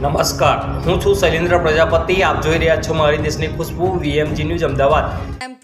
નમસ્કાર. હું છું શૈલેન્દ્ર પ્રજાપતિ. આપ જોઈ રહ્યા છો મારી દેશની ખુશ્બુ વીએમજી ન્યૂઝ અમદાવાદ.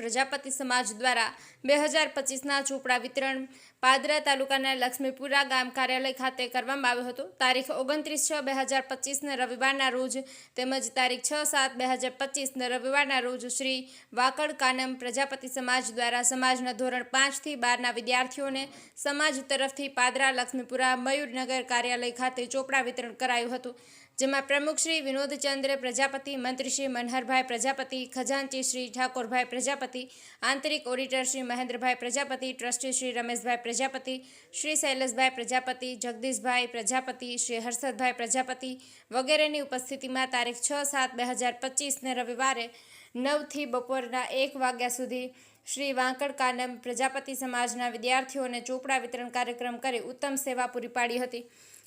પ્રજાપતિ સમાજ દ્વારા બે હજાર પચીસના ચોપડા વિતરણ પાદરા તાલુકાના લક્ષ્મીપુરા ગામ કાર્યાલય ખાતે કરવામાં આવ્યો હતો. તારીખ ઓગણત્રીસ છ બે હજાર પચીસને રવિવારના રોજ તેમજ તારીખ છ સાત બે હજાર પચીસને રવિવારના રોજ શ્રી વાકડ કાનમ પ્રજાપતિ સમાજ દ્વારા સમાજના ધોરણ પાંચથી બારના વિદ્યાર્થીઓને સમાજ તરફથી પાદરા, લક્ષ્મીપુરા, મયુરનગર કાર્યાલય ખાતે ચોપડા વિતરણ કરાયું હતું. જેમાં પ્રમુખ શ્રી વિનોદચંદ્ર પ્રજાપતિ મંત્રી શ્રી મનહરભાઈ પ્રજાપતિ, ખજાનચી શ્રી ઠાકોરભાઈ પ્રજાપતિ, આંતરિક ઓડિટર શ્રી મહેન્દ્રભાઈ પ્રજાપતિ, ટ્રસ્ટી શ્રી રમેશભાઈ પ્રજાપતિ, શ્રી શૈલેષભાઈ પ્રજાપતિ, જગદીશભાઈ પ્રજાપતિ, શ્રી હર્ષદભાઈ પ્રજાપતિ વગેરેની ઉપસ્થિતિમાં તારીખ છ સાત બે હજાર પચીસને રવિવારે નવથી બપોરના એક વાગ્યા સુધી શ્રી વાંકડ કાનમ પ્રજાપતિ સમાજના વિદ્યાર્થીઓને ચોપડા વિતરણ કાર્યક્રમ કરી ઉત્તમ સેવા પૂરી પાડી હતી.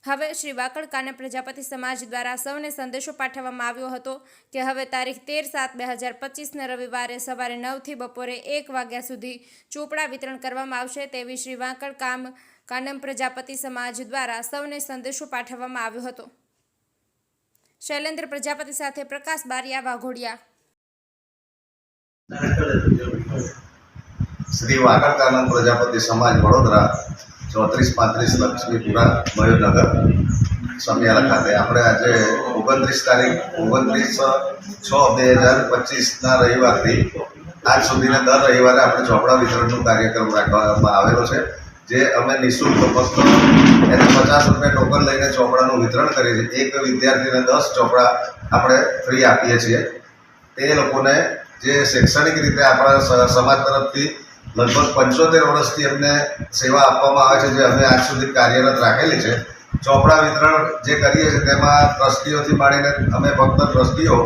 હવે શ્રી વાકડ કાનમ પ્રજાપતિ સમાજ દ્વારા સૌને સંદેશો પાઠવવામાં આવ્યો હતો કે હવે તારીખ તેર સાત બે હજાર પચીસના રવિવારે સવારે નવથી બપોરે એક વાગ્યા સુધી ચોપડા વિતરણ કરવામાં આવશે તેવી શ્રી વાંકડ કામ કાનમ પ્રજાપતિ સમાજ દ્વારા સૌને સંદેશો પાઠવવામાં આવ્યો હતો. શૈલેન્દ્ર પ્રજાપતિ સાથે પ્રકાશ બારિયા વાઘોડિયા. શ્રી વાકડકાનંદ પ્રજાપતિ સમાજ વડોદરા ચોત્રીસ પાંત્રીસ લક્ષ્મીપુરા મયુરનગર સમિયાલા ખાતે. આપણે આજે ઓગણત્રીસ તારીખ, ઓગણત્રીસ છ બે હજાર પચીસના રવિવારથી આજ સુધીના દર રવિવારે આપણે ચોપડા વિતરણનો કાર્યક્રમ રાખવામાં આવેલો છે, જે અમે નિઃશુલ્ક ફક્ત એને પચાસ રૂપિયા ટોકન લઈને ચોપડાનું વિતરણ કરીએ છીએ. એક વિદ્યાર્થીને દસ ચોપડા આપણે ફ્રી આપીએ છીએ. તે લોકોને જે શૈક્ષણિક રીતે આપણા સમાજ તરફથી લગભગ પંચોતેર વર્ષથી એમને સેવા આપવામાં આવે છે, જે અમે આજ સુધી કાર્યરત રાખેલી છે. ચોપડા વિતરણ જે કરીએ છીએ, તેમાં ટ્રસ્ટીઓથી માંડીને અમે ફક્ત ટ્રસ્ટીઓ,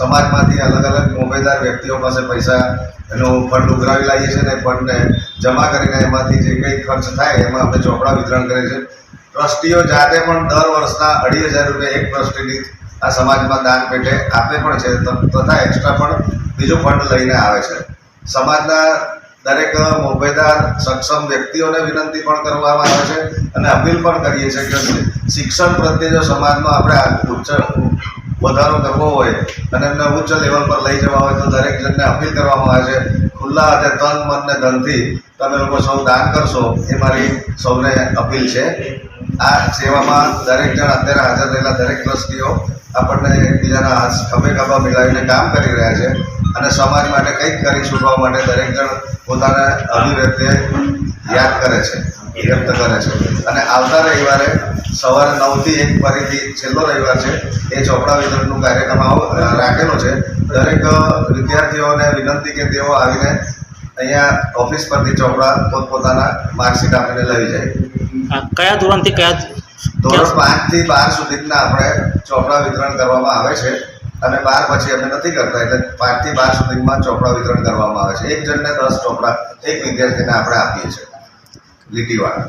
સમાજમાંથી અલગ અલગ મોભેદાર વ્યક્તિઓ પાસે પૈસા એનો ફંડ ઉઘરાવી લાવીએ છીએ અને ફંડને જમા કરીને એમાંથી જે કંઈ ખર્ચ થાય, એમાં અમે ચોપડા વિતરણ કરીએ છીએ. ટ્રસ્ટીઓ જાતે પણ દર વર્ષના અઢી હજાર રૂપિયા એક ટ્રસ્ટીની આ સમાજમાં દાન પેટે આપે પણ છે તથા એક્સ્ટ્રા પણ બીજો ફંડ લઈને આવે છે. સમાજના દરેક મોભેદાર સક્ષમ વ્યક્તિઓને વિનંતી પણ કરવામાં આવે છે અને અપીલ પણ કરીએ છીએ કે શિક્ષણ પ્રત્યે જો સમાજમાં આપણે ઉચ્ચ વધારો કરવો હોય અને એમને ઉચ્ચ લેવલ પર લઈ જવા હોય તો દરેક જણને અપીલ કરવામાં આવે છે, ખુલ્લા હાથે તન, મન ને ધનથી તમે લોકો સૌ દાન કરશો એ મારી સૌને અપીલ છે. આ સેવામાં દરેક જણ અત્યારે હાજર રહેલા દરેક ટ્રસ્ટીઓ આપણને એકબીજાના હાથ ખભે ખભા મિલાવીને કામ કરી રહ્યા છે. અને સમાજ માટે કંઈક કરી છૂટવા માટે દરેક જણ પોતાને અભિવ્યક્તિ યાદ કરે છે વ્યક્ત કરે છે. અને આવતા રવિવારે સવારે નવથી એક ફરીથી છેલ્લો રવિવાર છે એ ચોપડા વિતરણનું કાર્યક્રમ આવો- રાખેલો છે. દરેક વિદ્યાર્થીઓને વિનંતી કે તેઓ આવીને અહીંયા ઓફિસ પરથી ચોપડા પોતપોતાના માર્કશીટ આપીને લઈ જાય. કયા ધોરણથી કયા ધોરણ પાંચથી બાર સુધીના આપણે ચોપડા વિતરણ કરવામાં આવે છે. અને બાર પછી અમે નથી કરતા, એટલે પાંચથી બાર સુધીમાં ચોપડા વિતરણ કરવામાં આવે છે. એક જણને દસ ચોપડા એક વિદ્યાર્થીને આપણે આપીએ છીએ, લીટીવાળા.